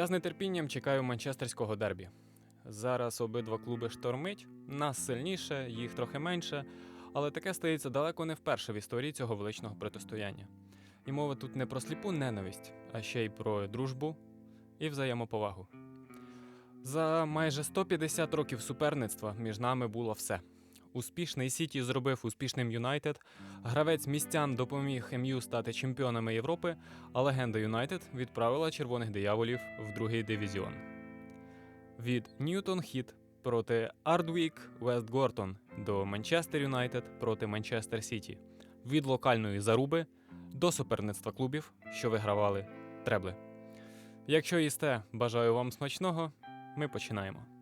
Я з нетерпінням чекаю манчестерського дербі. Зараз обидва клуби штормить, нас сильніше, їх трохи менше, але таке стається далеко не вперше в історії цього величного протистояння. І мова тут не про сліпу ненависть, а ще й про дружбу і взаємоповагу. За майже 150 років суперництва між нами було все. Успішний Сіті зробив успішним Юнайтед, гравець містян допоміг МЮ стати чемпіонами Європи, а легенда Юнайтед відправила червоних дияволів в другий дивізіон. Від Ньютон Хіт проти Ардвік Вест Гортон до Манчестер Юнайтед проти Манчестер Сіті. Від локальної заруби до суперництва клубів, що вигравали требли. Якщо їсте, бажаю вам смачного. Ми починаємо.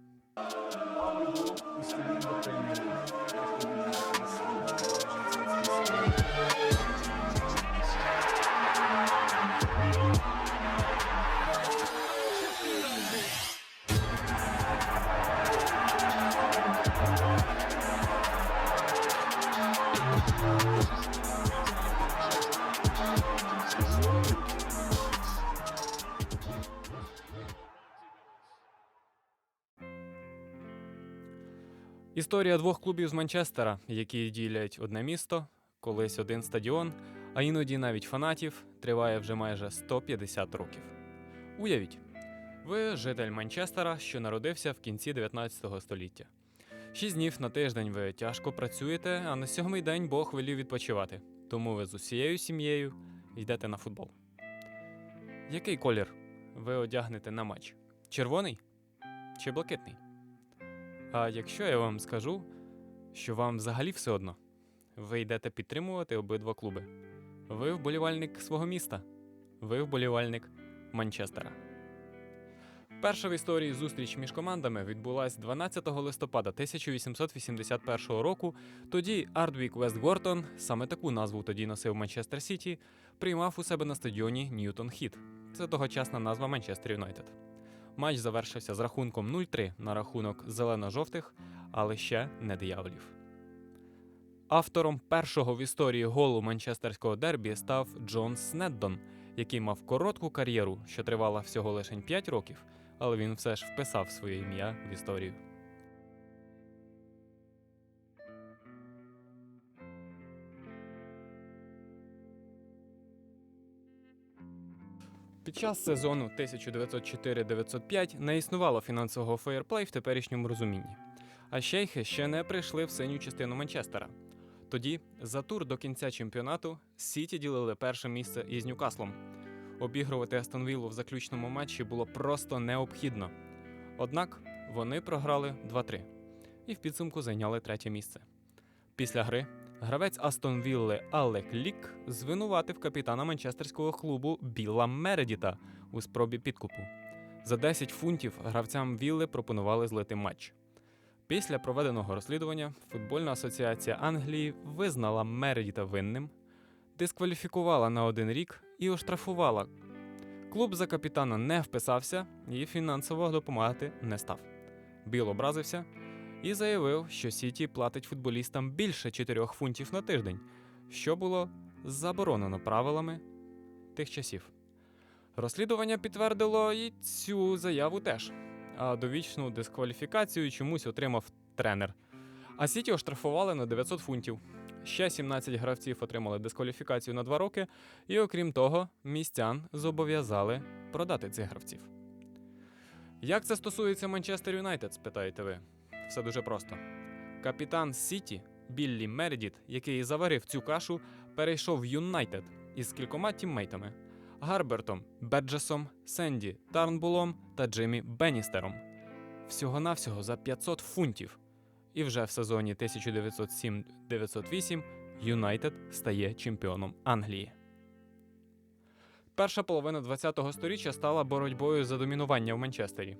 Історія двох клубів з Манчестера, які ділять одне місто, колись один стадіон, а іноді навіть фанатів, триває вже майже 150 років. Уявіть, ви житель Манчестера, що народився в кінці 19 століття. Шість днів на тиждень ви тяжко працюєте, а на сьомий день Бог велів відпочивати. Тому ви з усією сім'єю йдете на футбол. Який колір ви одягнете на матч? Червоний чи блакитний? А якщо я вам скажу, що вам взагалі все одно, ви йдете підтримувати обидва клуби. Ви вболівальник свого міста, ви вболівальник Манчестера. Перша в історії зустріч між командами відбулась 12 листопада 1881 року. Тоді Ардвік Вест Гортон, саме таку назву тоді носив Манчестер Сіті, приймав у себе на стадіоні Ньютон Хіт. Це тогочасна назва Манчестер Юнайтед. Матч завершився з рахунком 0-3 на рахунок зелено-жовтих, але ще не дияволів. Автором першого в історії голу манчестерського дербі став Джон Снеддон, який мав коротку кар'єру, що тривала всього лише 5 років, але він все ж вписав своє ім'я в історію. Під час сезону 1904-905 не існувало фінансового феєрплей в теперішньому розумінні. А шейхи ще не прийшли в синю частину Манчестера. Тоді, за тур до кінця чемпіонату, Сіті ділили перше місце із Ньюкаслом. Обігрувати Астон Віллу в заключному матчі було просто необхідно. Однак вони програли 2-3 і в підсумку зайняли третє місце. Після гри Гравець Астон Вілли Алек Лік звинуватив капітана манчестерського клубу Біла Мередіта у спробі підкупу. За 10 фунтів гравцям Вілли пропонували злити матч. Після проведеного розслідування футбольна асоціація Англії визнала Мередіта винним, дискваліфікувала на один рік і оштрафувала. Клуб за капітана не вписався і фінансово допомагати не став. Біл образився і заявив, що Сіті платить футболістам більше 4 фунтів на тиждень, що було заборонено правилами тих часів. Розслідування підтвердило і цю заяву теж, а довічну дискваліфікацію чомусь отримав тренер. А Сіті оштрафували на 900 фунтів. Ще 17 гравців отримали дискваліфікацію на 2 роки, і окрім того, містян зобов'язали продати цих гравців. Як це стосується Манчестер Юнайтед, спитаєте ви? Все дуже просто. Капітан Сіті Біллі Мередіт, який заварив цю кашу, перейшов в Юнайтед із кількома тіммейтами Гарбертом, Беджесом, Сенді, Тарнбулом та Джиммі Бенністером. Всього-навсього за 500 фунтів. І вже в сезоні 1907-908 Юнайтед стає чемпіоном Англії. Перша половина ХХ століття стала боротьбою за домінування в Манчестері.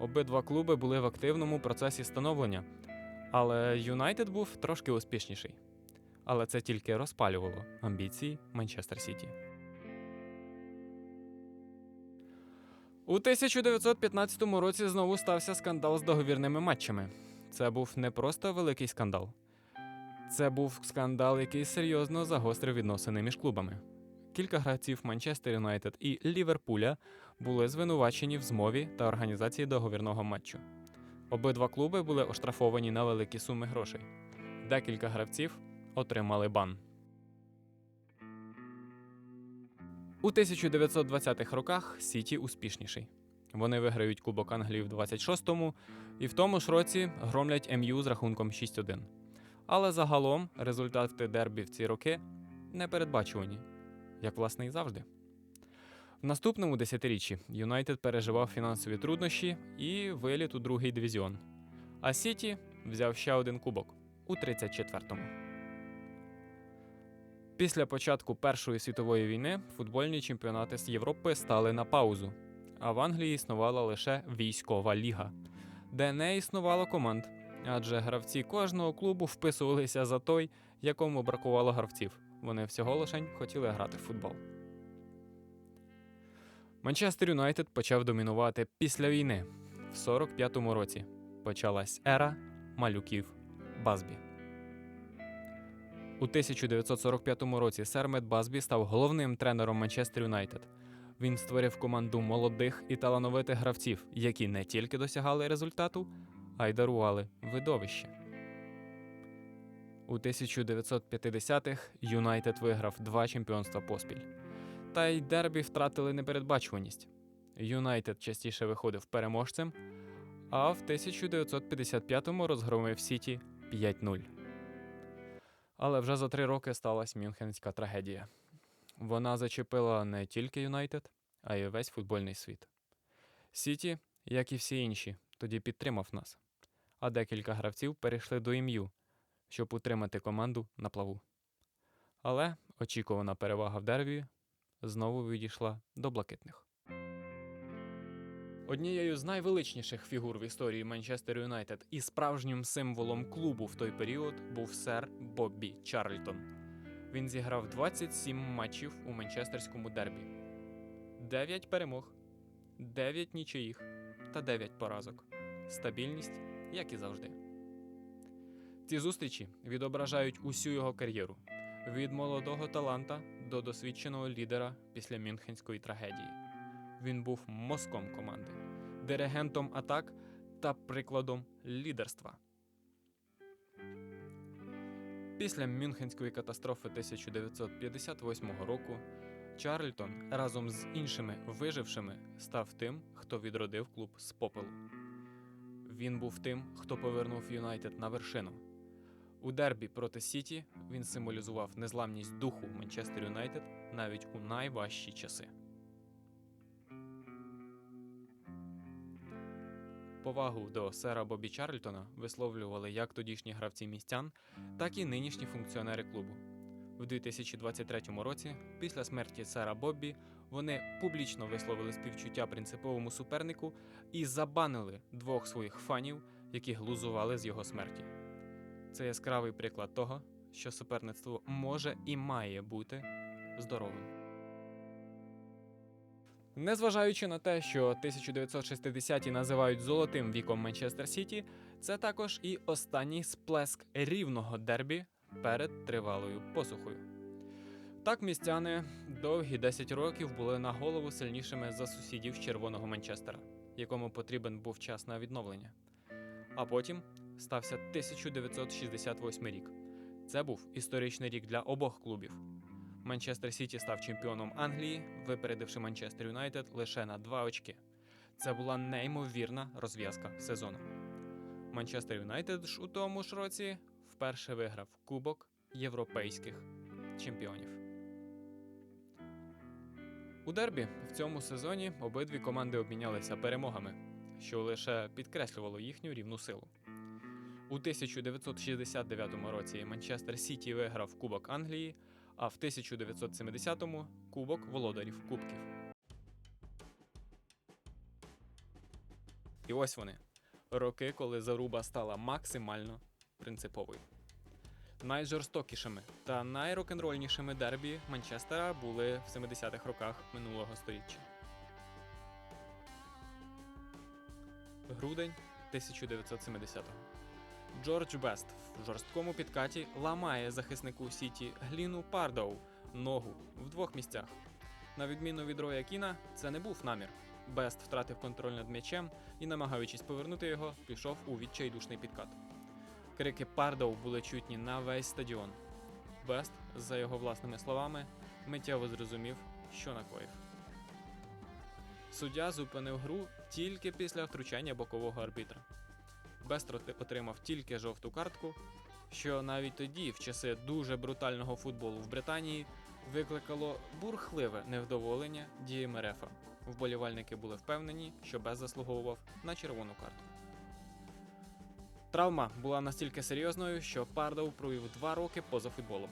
Обидва клуби були в активному процесі становлення, але Юнайтед був трошки успішніший. Але це тільки розпалювало амбіції Манчестер Сіті. У 1915 році знову стався скандал з договірними матчами. Це був не просто великий скандал, це був скандал, який серйозно загострив відносини між клубами. кілька гравців Манчестер Юнайтед і Ліверпуля були звинувачені в змові та організації договірного матчу. Обидва клуби були оштрафовані на великі суми грошей. Декілька гравців отримали бан. У 1920-х роках Сіті успішніший. Вони виграють Кубок Англії в 26-му і в тому ж році громлять МЮ з рахунком 6-1. Але загалом результати дербі в ці роки непередбачувані, як власне і завжди. В наступному десятиріччі Юнайтед переживав фінансові труднощі і виліт у другий дивізіон. А Сіті взяв ще один кубок у 34-му. Після початку Першої світової війни футбольні чемпіонати з Європи стали на паузу, а в Англії існувала лише військова ліга, де не існувало команд, адже гравці кожного клубу вписувалися за той, якому бракувало гравців. Вони всього лишень хотіли грати в футбол. Манчестер Юнайтед почав домінувати після війни. В 45-му році почалась ера малюків Базбі. У 1945 році сер Мед Базбі став головним тренером Манчестер Юнайтед. Він створив команду молодих і талановитих гравців, які не тільки досягали результату, а й дарували видовище. У 1950-х Юнайтед виграв два чемпіонства поспіль. Та й дербі втратили непередбачуваність. Юнайтед частіше виходив переможцем, а в 1955-му розгромив Сіті 5-0. Але вже за три роки сталася Мюнхенська трагедія. Вона зачепила не тільки Юнайтед, а й весь футбольний світ. Сіті, як і всі інші, тоді підтримав нас, а декілька гравців перейшли до ім'ю, щоб утримати команду на плаву. Але очікувана перевага в дербі знову відійшла до блакитних. Однією з найвеличніших фігур в історії Манчестер Юнайтед і справжнім символом клубу в той період був сер Боббі Чарльтон. Він зіграв 27 матчів у манчестерському дербі, 9 перемог, 9 нічиїх та 9 поразок. Стабільність, як і завжди. Ці зустрічі відображають усю його кар'єру від молодого таланта до досвідченого лідера після Мюнхенської трагедії. Він був мозком команди, диригентом атак та прикладом лідерства. Після Мюнхенської катастрофи 1958 року Чарльтон разом з іншими вижившими став тим, хто відродив клуб з попелу. Він був тим, хто повернув Юнайтед на вершину. У дербі проти Сіті він символізував незламність духу Манчестер Юнайтед навіть у найважчі часи. Повагу до сера Бобі Чарльтона висловлювали як тодішні гравці містян, так і нинішні функціонери клубу. В 2023 році, після смерті сера Боббі, вони публічно висловили співчуття принциповому супернику і забанили двох своїх фанів, які глузували з його смерті. Це яскравий приклад того, що суперництво може і має бути здоровим. Незважаючи на те, що 1960-ті називають золотим віком Манчестер Сіті, це також і останній сплеск рівного дербі перед тривалою посухою. Так містяни довгі 10 років були на голову сильнішими за сусідів червоного Манчестера, якому потрібен був час на відновлення. А потім стався 1968 рік. Це був історичний рік для обох клубів. Манчестер Сіті став чемпіоном Англії, випередивши Манчестер Юнайтед лише на два очки. Це була неймовірна розв'язка сезону. Манчестер Юнайтед ж у тому ж році вперше виграв Кубок європейських чемпіонів. У дербі в цьому сезоні обидві команди обмінялися перемогами, що лише підкреслювало їхню рівну силу. У 1969 році Манчестер Сіті виграв Кубок Англії, а в 1970-му Кубок володарів Кубків. І ось вони роки, коли заруба стала максимально принциповою. Найжорстокішими та найрок-н-рольнішими дербі Манчестера були в 70-х роках минулого століття. Грудень 1970-го. Джордж Бест в жорсткому підкаті ламає захиснику Сіті Гліну Пардоу, ногу в двох місцях. На відміну від Роя Кіна, це не був намір. Бест втратив контроль над м'ячем і, намагаючись повернути його, пішов у відчайдушний підкат. Крики Пардоу були чутні на весь стадіон. Бест, за його власними словами, миттєво зрозумів, що накоїв. Суддя зупинив гру тільки після втручання бокового арбітра. Бест роти- отримав тільки жовту картку, що навіть тоді, в часи дуже брутального футболу в Британії, викликало бурхливе невдоволення діями рефа. Вболівальники були впевнені, що Бест заслуговував на червону картку. Травма була настільки серйозною, що Пардов провів два роки поза футболом.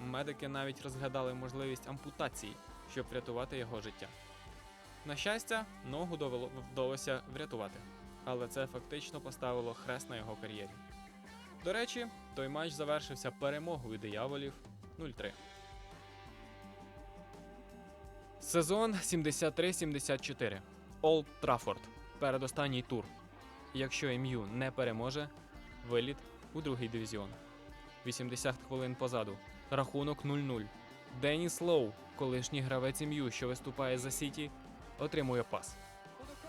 Медики навіть розглядали можливість ампутації, щоб врятувати його життя. На щастя, ногу довело вдалося врятувати, але це фактично поставило хрест на його кар'єрі. До речі, той матч завершився перемогою дияволів 0-3. Сезон 73-74. Олд Траффорд. Передостанній тур. Якщо МЮ не переможе, виліт у другий дивізіон. 80 хвилин позаду. Рахунок 0-0. Деніс Лоу, колишній гравець МЮ, що виступає за Сіті, отримує пас.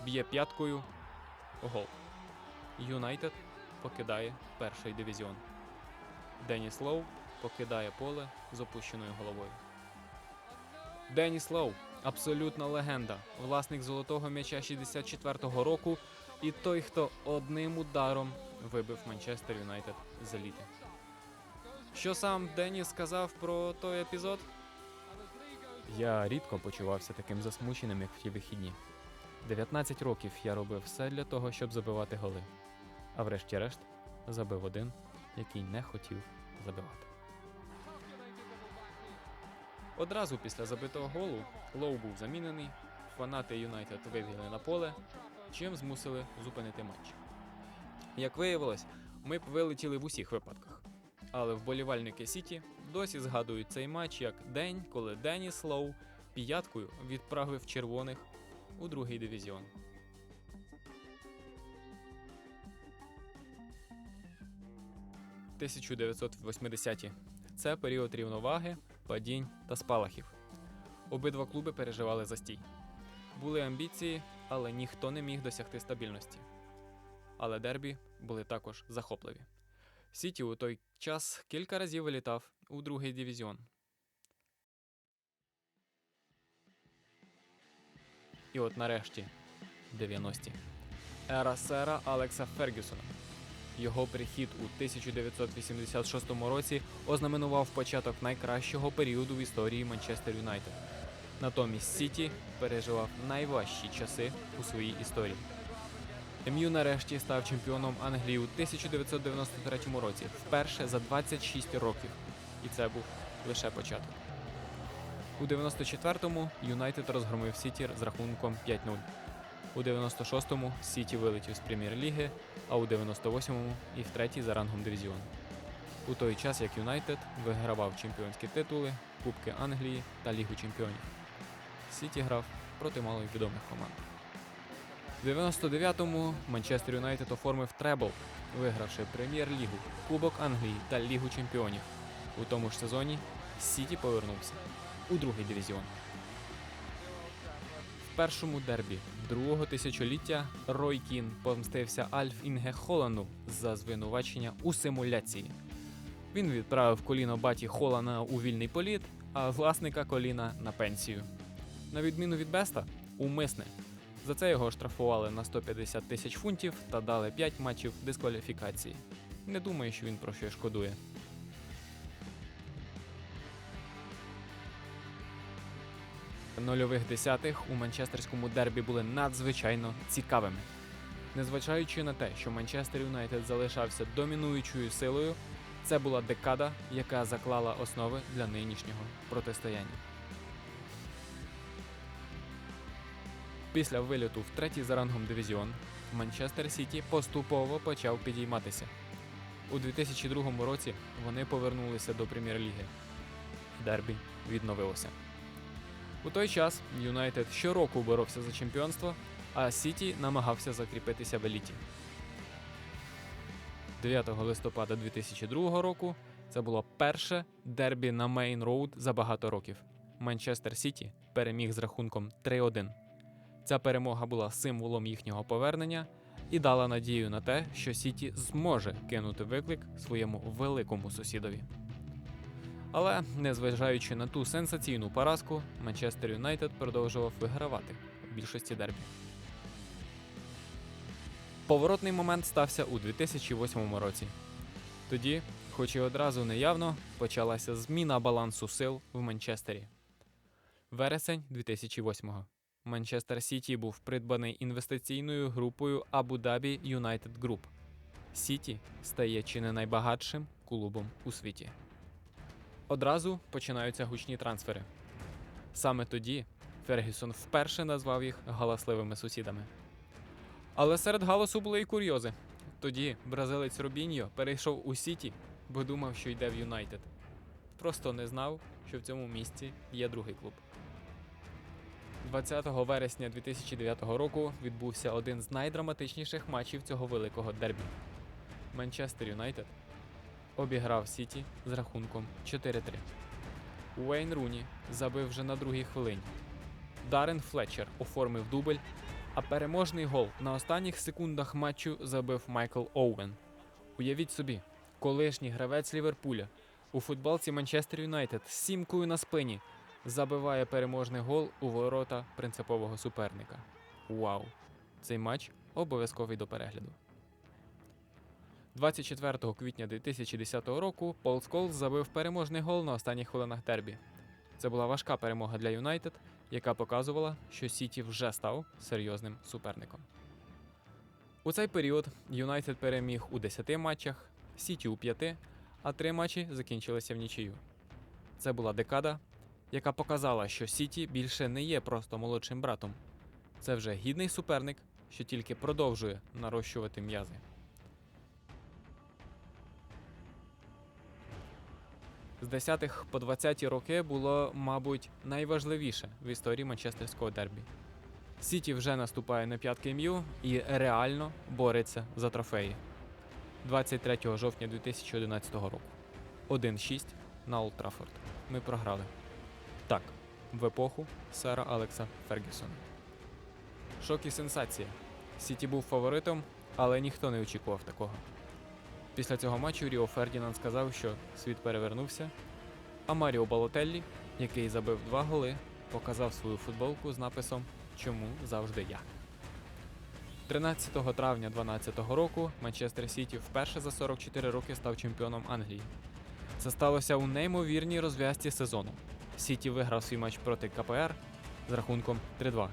Б'є п'яткою. Гол. Юнайтед покидає перший дивізіон. Деніс Лоу покидає поле з опущеною головою. Деніс Лоу абсолютна легенда, власник золотого м'яча 64-го року і той, хто одним ударом вибив Манчестер Юнайтед з еліти. Що сам Деніс сказав про той епізод? Я рідко почувався таким засмученим, як в ті вихідні. 19 років я робив все для того, щоб забивати голи. А врешті-решт забив один, який не хотів забивати. Одразу після забитого голу Лоу був замінений, фанати Юнайтед вивели на поле, чим змусили зупинити матч. Як виявилось, ми б вилетіли в усіх випадках. Але вболівальники Сіті досі згадують цей матч як день, коли Деніс Лоу п'яткою відправив червоних у другий дивізіон. «1980-ті. Це період рівноваги, падінь та спалахів. Обидва клуби переживали застій. Були амбіції, але ніхто не міг досягти стабільності. Але дербі були також захопливі. Сіті у той час кілька разів вилітав у другий дивізіон. І от нарешті 90-ті. Ера сера Алекса Фергюсона. Його прихід у 1986 році ознаменував початок найкращого періоду в історії Манчестер Юнайтед. Натомість Сіті переживав найважчі часи у своїй історії. МЮ нарешті став чемпіоном Англії у 1993 році, вперше за 26 років. І це був лише початок. У 94-му Юнайтед розгромив Сіті з рахунком 5-0. У 96-му Сіті вилетів з прем'єр-ліги, а у 98-му і втретій за рангом дивізіон. У той час як Юнайтед вигравав чемпіонські титули, Кубки Англії та Лігу Чемпіонів. Сіті грав проти маловідомих команд. У 99-му Манчестер Юнайтед оформив требл, вигравши прем'єр-лігу, Кубок Англії та Лігу Чемпіонів. У тому ж сезоні Сіті повернувся у другий дивізіон. В першому дербі другого тисячоліття Рой Кін помстився Альф Інге Холану за звинувачення у симуляції. Він відправив коліно баті Холана у вільний політ, а власника коліна на пенсію. На відміну від Беста, умисне. За це його штрафували на 150 тисяч фунтів та дали 5 матчів дискваліфікації. Не думаю, що він про що шкодує. Нульових десятих у манчестерському дербі були надзвичайно цікавими. Незважаючи на те, що Манчестер Юнайтед залишався домінуючою силою, це була декада, яка заклала основи для нинішнього протистояння. Після виліту в третій за рангом дивізіон Манчестер Сіті поступово почав підійматися. У 2002 році вони повернулися до прем'єр-ліги. Дербі відновилося. У той час Юнайтед щороку боровся за чемпіонство, а Сіті намагався закріпитися в еліті. 9 листопада 2002 року Це було перше дербі на Мейн Роуд за багато років. Манчестер Сіті переміг з рахунком 3-1. Ця перемога була символом їхнього повернення і дала надію на те, що Сіті зможе кинути виклик своєму великому сусідові. Але, незважаючи на ту сенсаційну поразку, Манчестер Юнайтед продовжував вигравати в більшості дербі. Поворотний момент стався у 2008 році. Тоді, хоч і одразу неявно, почалася зміна балансу сил в Манчестері. Вересень 2008-го. Манчестер Сіті був придбаний інвестиційною групою Abu Dhabi United Group. Сіті стає чи не найбагатшим клубом у світі. Одразу починаються гучні трансфери. Саме тоді Фергюсон вперше назвав їх галасливими сусідами. Але серед галасу були і курйози. Тоді бразилець Робіньо перейшов у Сіті, бо думав, що йде в Юнайтед. Просто не знав, що в цьому місці є другий клуб. 20 вересня 2009 року відбувся один з найдраматичніших матчів цього великого дербі. Манчестер Юнайтед обіграв Сіті з рахунком 4-3. Уейн Руні забив вже на другій хвилині. Дарен Флетчер оформив дубль, а переможний гол на останніх секундах матчу забив Майкл Оуен. Уявіть собі, колишній гравець Ліверпуля у футболці Манчестер Юнайтед з сімкою на спині забиває переможний гол у ворота принципового суперника. Вау! Цей матч обов'язковий до перегляду. 24 квітня 2010 року Пол Сколз забив переможний гол на останніх хвилинах дербі. Це була важка перемога для Юнайтед, яка показувала, що Сіті вже став серйозним суперником. У цей період Юнайтед переміг у 10 матчах, Сіті у 5, а три матчі закінчилися в нічию. Це була декада, яка показала, що Сіті більше не є просто молодшим братом. Це вже гідний суперник, що тільки продовжує нарощувати м'язи. З 10-х по 20-ті роки було, мабуть, найважливіше в історії манчестерського дербі. Сіті вже наступає на п'ятки МЮ і реально бореться за трофеї. 23 жовтня 2011 року. 1-6 на Олд Траффорд. Ми програли. Так, в епоху сера Алекса Фергюсона. Шок і сенсація. Сіті був фаворитом, але ніхто не очікував такого. Після цього матчу Ріо Фердінанд сказав, що світ перевернувся, а Маріо Балотеллі, який забив два голи, показав свою футболку з написом Чому завжди я. 13 травня 2012 року Манчестер Сіті вперше за 44 роки став чемпіоном Англії. Це сталося у неймовірній розв'язці сезону. Сіті виграв свій матч проти КПР з рахунком 3-2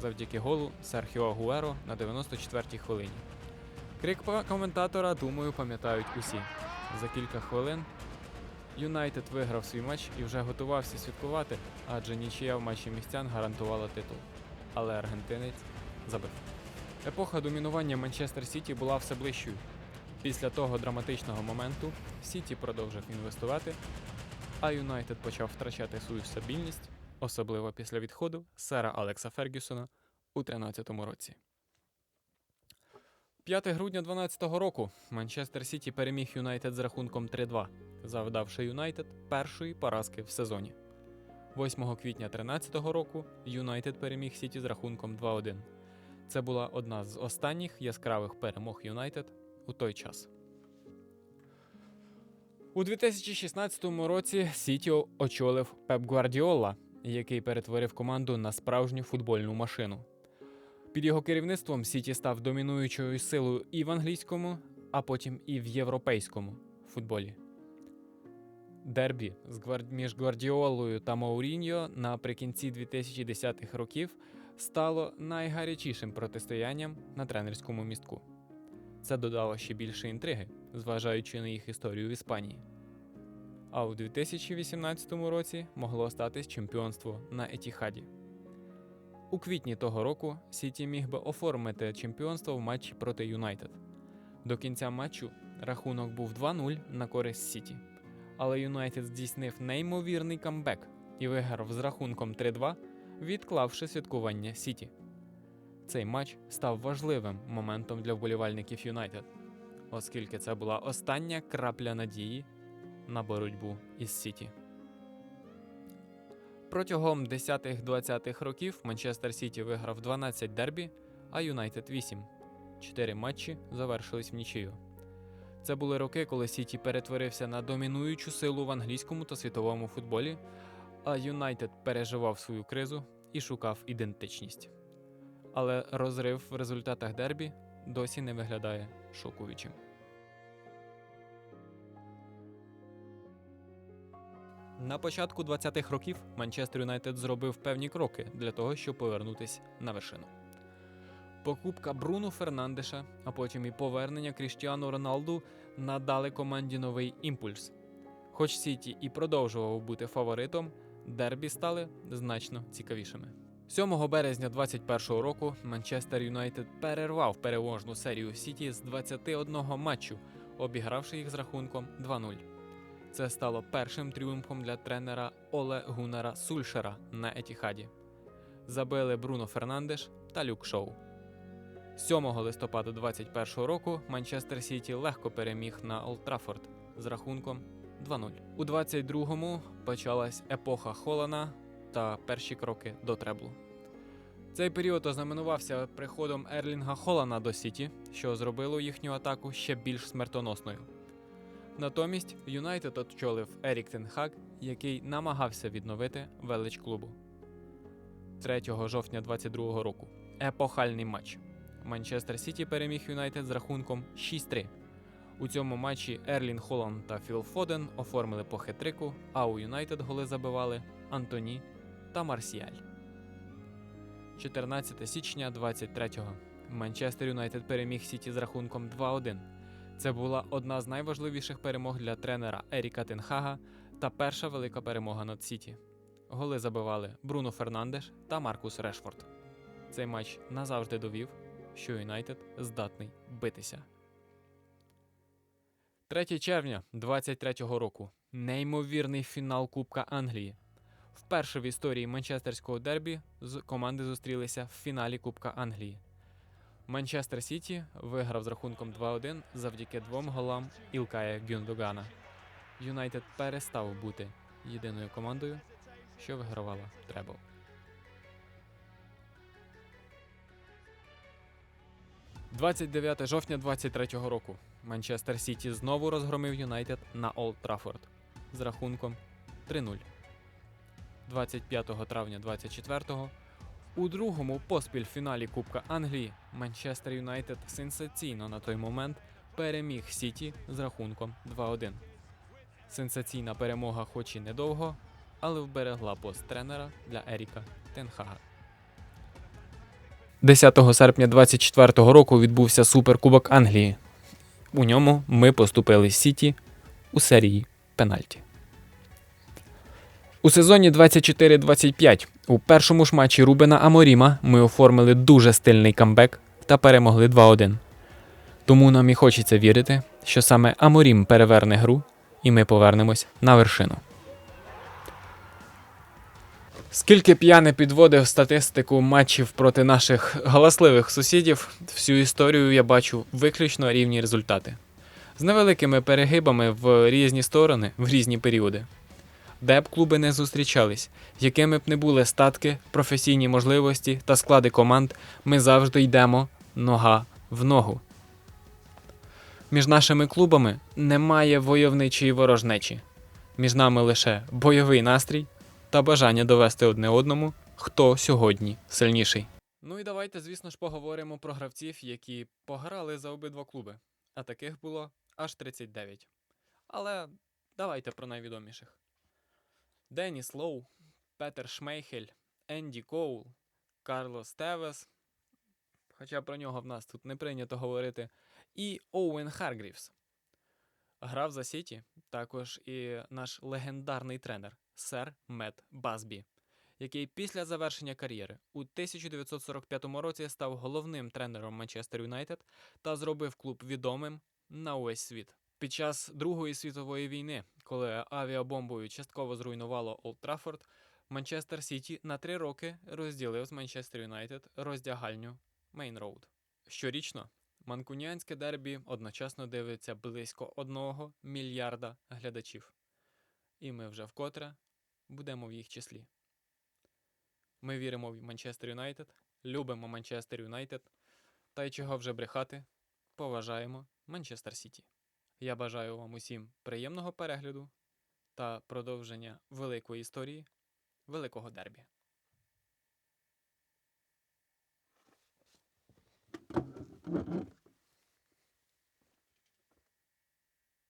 завдяки голу Серхіо Агуеро на 94-й хвилині. Крик коментатора, думаю, пам'ятають усі. За кілька хвилин Юнайтед виграв свій матч і вже готувався святкувати, адже нічия в матчі містян гарантувала титул. Але аргентинець забив. Епоха домінування Манчестер Сіті була все ближчою. Після того драматичного моменту Сіті продовжив інвестувати, а Юнайтед почав втрачати свою стабільність, особливо після відходу сера Алекса Фергюсона у 2013 році. 5 грудня 2012 року Манчестер Сіті переміг Юнайтед з рахунком 3-2, завдавши Юнайтед першої поразки в сезоні. 8 квітня 2013 року Юнайтед переміг Сіті з рахунком 2-1. Це була одна з останніх яскравих перемог Юнайтед у той час. У 2016 році Сіті очолив Пеп Гвардіола, який перетворив команду на справжню футбольну машину. Під його керівництвом Сіті став домінуючою силою і в англійському, а потім і в європейському футболі. Дербі між Гвардіолою та Мауріньо наприкінці 2010-х років стало найгарячішим протистоянням на тренерському містку. Це додало ще більше інтриги, зважаючи на їх історію в Іспанії. А у 2018 році могло статись чемпіонство на Етіхаді. У квітні того року Сіті міг би оформити чемпіонство в матчі проти Юнайтед. До кінця матчу рахунок був 2-0 на користь Сіті. Але Юнайтед здійснив неймовірний камбек і виграв з рахунком 3-2, відклавши святкування Сіті. Цей матч став важливим моментом для вболівальників Юнайтед, оскільки це була остання крапля надії на боротьбу із Сіті. Протягом 10-20-х років Манчестер Сіті виграв 12 дербі, а Юнайтед 8. Чотири матчі завершились в нічию. Це були роки, коли Сіті перетворився на домінуючу силу в англійському та світовому футболі, а Юнайтед переживав свою кризу і шукав ідентичність. Але розрив в результатах дербі досі не виглядає шокуючим. На початку 20-х років Манчестер Юнайтед зробив певні кроки для того, щоб повернутися на вершину. Покупка Бруно Фернандеша, а потім і повернення Кріштіану Роналду надали команді новий імпульс. Хоч Сіті і продовжував бути фаворитом, дербі стали значно цікавішими. 7 березня 2021 року Манчестер Юнайтед перервав переможну серію Сіті з 21 матчу, обігравши їх з рахунком 2-0. Це стало першим тріумфом для тренера Оле Гунара Сульшера на Етіхаді. Забили Бруно Фернандеш та Люк Шоу. 7 листопада 2021 року Манчестер Сіті легко переміг на Олд Траффорд з рахунком 2-0. У 22-му почалась епоха Холана та перші кроки до треблу. Цей період ознаменувався приходом Ерлінга Холана до Сіті, що зробило їхню атаку ще більш смертоносною. Натомість Юнайтед очолив Ерік Тенхак, який намагався відновити велич клубу. 3 жовтня 2022 року. Епохальний матч. Манчестер Сіті переміг Юнайтед з рахунком 6-3. У цьому матчі Ерлін Холланд та Філ Фоден оформили по хитрику, а у Юнайтед голи забивали Антоні та Марсіаль. 14 січня 23-го. Манчестер Юнайтед переміг Сіті з рахунком 2-1. Це була одна з найважливіших перемог для тренера Еріка Тенхага та перша велика перемога над Сіті. Голи забивали Бруно Фернандеш та Маркус Решфорд. Цей матч назавжди довів, що Юнайтед здатний битися. 3 червня 23-го року. Неймовірний фінал Кубка Англії. Вперше в історії манчестерського дербі команди зустрілися в фіналі Кубка Англії. Манчестер Сіті виграв з рахунком 2-1 завдяки двом голам Ілкая Гюндогана. Юнайтед перестав бути єдиною командою, що вигравала требл. «29 жовтня 23-го року. Манчестер Сіті знову розгромив Юнайтед на Олд Траффорд з рахунком 3-0. 25 травня 24-го у другому поспіль фіналі Кубка Англії Манчестер Юнайтед сенсаційно на той момент переміг Сіті з рахунком 2-1. Сенсаційна перемога, хоч і недовго, але вберегла пост тренера для Еріка Тенхага. 10 серпня 24-го року відбувся Суперкубок Англії. У ньому ми поступили Сіті у серії пенальті. У сезоні 24-25 у першому ж матчі Рубена Аморіма ми оформили дуже стильний камбек та перемогли 2-1. Тому нам і хочеться вірити, що саме Аморім переверне гру, і ми повернемось на вершину. Скільки б я не підводив статистику матчів проти наших галасливих сусідів, всю історію я бачу виключно рівні результати. З невеликими перегибами в різні сторони в різні періоди. Де б клуби не зустрічались, якими б не були статки, професійні можливості та склади команд, ми завжди йдемо нога в ногу. Між нашими клубами немає войовничої ворожнечі. Між нами лише бойовий настрій та бажання довести одне одному, хто сьогодні сильніший. Ну і давайте, звісно ж, поговоримо про гравців, які пограли за обидва клуби. А таких було аж 39. Але давайте про найвідоміших. Деніс Лоу, Петер Шмейхель, Енді Коул, Карлос Тевес. Хоча про нього в нас тут не прийнято говорити. І Оуен Харгрівс. Грав за Сіті також і наш легендарний тренер сер Мет Базбі, який після завершення кар'єри у 1945 році став головним тренером Манчестер Юнайтед та зробив клуб відомим на увесь світ. Під час Другої світової війни, коли авіабомбою частково зруйнувало Олд Траффорд, Манчестер Сіті на три роки розділив з Манчестер Юнайтед роздягальню Мейн Роуд. Щорічно манкуніанське дербі одночасно дивиться близько одного мільярда глядачів. і ми вже вкотре будемо в їх числі. Ми віримо в Манчестер Юнайтед, любимо Манчестер Юнайтед, та й чого вже брехати, поважаємо Манчестер Сіті. Я бажаю вам усім приємного перегляду та продовження великої історії великого дербі.